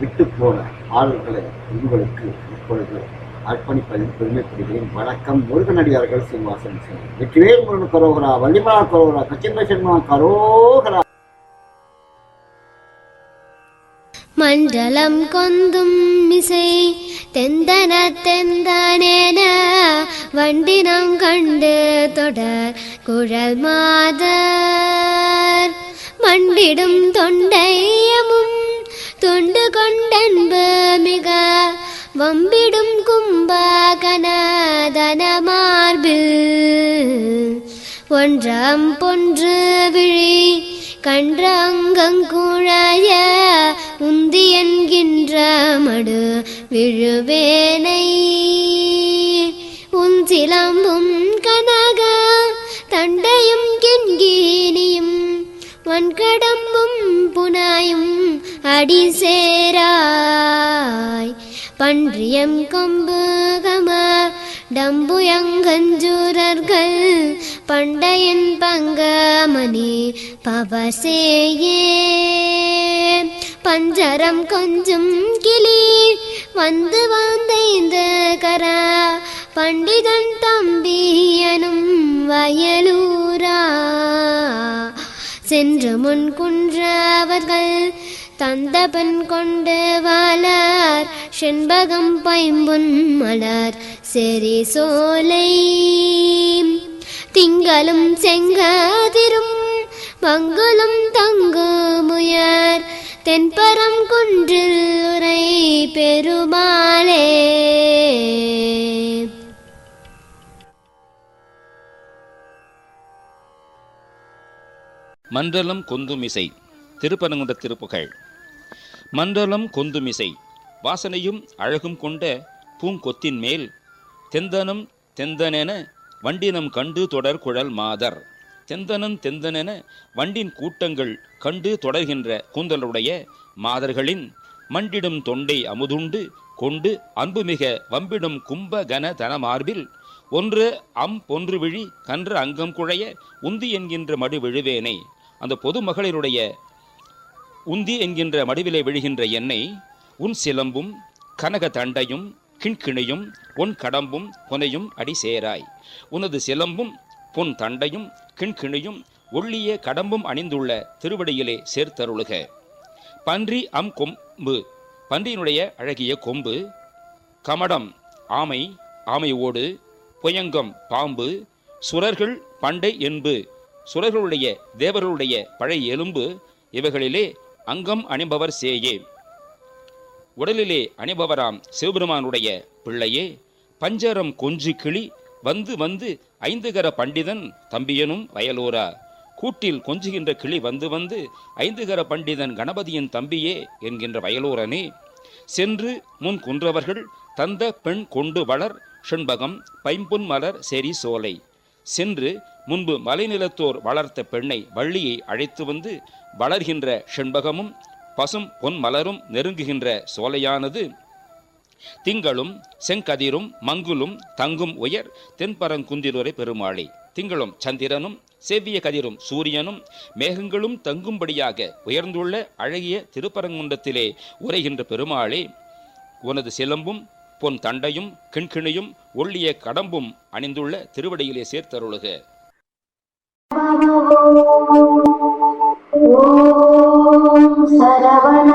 விட்டு போன ஆளுகளை உங்களுக்கு இப்பொழுது அர்ப்பணிப்பதில் பெருமைப்படுகிறேன் வணக்கம் முருகனடியார்கள் சீனிவாசன் சிங் வெற்றிவேல் முருகன் கரோகரா வள்ளிமலா கரோகரா கச்சிந்த சர்மா கரோகரா. மண்டலம் கொந்தும் இசை தெந்தன தெந்தனேன வண்டினம் கண்டு தொடர் குழல் மாதர். மண்டிடும் தொண்டையமும் கொண்டன்பு மிக வம்பிடும் கும்பகனதன மார்பில் ஒன்றாம் பொன்று விழி கன்ற உந்தி என்கின்ற மடு விழுவேனை. உன் சிலம்பும் கனக தண்டையும் கெண்கீனியும் வன்கடம்பும் அடி சேராய். பன்றியம் கொம்புகம டம்புயங்கஞ்சூரர்கள் பண்டையன் பங்கமணி பவசேயே. பஞ்சரம் கொஞ்சம் கிளி வந்து வந்தைந்து கரா பண்டிதன் தம்பியனும் வயலூரா. சென்று முன் குன்றவர்கள் தந்தபன் கொண்டு வாழார் செண்பகம் பைம்புன் மலர் செறி சோலை. திங்களும் செங்காதிரும் மங்களும் தங்குமுயர் தென்பரம் குன்றில் உரை பெருமாளே. மண்டலம் கொந்துமிசை திருப்பரங்குன்ற திருப்புகழ். மண்டலம் கொந்துமிசை. வாசனையும் அழகும் கொண்ட பூங்கொத்தின் மேல் தெந்தனம் தெந்தனென வண்டினம் கண்டு தொடர் குழல் மாதர். தெந்தனம் தெந்தனென வண்டின் கூட்டங்கள் கண்டு தொடர்கின்ற கூந்தலுடைய மாதர்களின் மண்டிடும் தொண்டை அமுதுண்டு கொண்டு அன்புமிக வம்பிடும் கும்ப கன தனமார்பில் ஒன்று அம் பொன்று விழி கன்ற அங்கம் குழைய உந்தி என்கின்ற மடு விழுவேனை. அந்த பொதுமகளிருடைய உந்தி என்கின்ற மடுவிலே விழுகின்ற எண்ணெய் உன் சிலம்பும் கனக தண்டையும் கிண்கிணியும் உன் கடம்பும் புனையும் அடி சேராய் உனது சிலம்பும் பொன் தண்டையும் கிண்கிணியும் ஒள்ளிய கடம்பும் அணிந்துள்ள திருவடியிலே சேர்த்தருளுக. பன்றி அம் கொம்பு பன்றியினுடைய அழகிய கொம்பு கமடம் ஆமை ஆமை ஓடு புயங்கம் பாம்பு சுரர்கள் பண்டை என்பு சுரர்களுடைய தேவர்களுடைய பழைய எலும்பு இவைகளிலே அங்கம் அணிபவர் சேயே. உடலிலே அணிபவராம் சிவபெருமானுடைய பிள்ளையே பஞ்சரம் கொஞ்சு கிளி வந்து வந்து ஐந்துகர பண்டிதன் தம்பியனும் வயலூரா. கூட்டில் கொஞ்சுகின்ற கிளி வந்து வந்து ஐந்துகர பண்டிதன் கணபதியின் தம்பியே என்கின்ற வயலூரனே. சென்று முன் குன்றவர்கள் தந்த பெண் கொண்டு வளர் செண்பகம் பைம்பொன் மலர் செரி சோலை. சென்று முன்பு மலைநிலத்தோர் வளர்த்த பெண்ணை வள்ளியை அழைத்து வந்து வளர்கின்ற செண்பகமும் பசும் பொன் மலரும் நெருங்குகின்ற சோலையானது. திங்களும் செங்கதிரும் மங்குலும் தங்கும் உயர் தென்பரங்குந்திருவரை பெருமாளே. திங்களும் சந்திரனும் செவ்விய கதிரும் சூரியனும் மேகங்களும் தங்கும்படியாக உயர்ந்துள்ள அழகிய திருப்பரங்குன்றத்திலே உரைகின்ற பெருமாளே உனது சிலம்பும் பொன் தண்டையும் கிண்கிணியும் ஒள்ளிய கடம்பும் அணிந்துள்ள திருவடியிலே சேர்த்தருளுக. ஓம் சரவண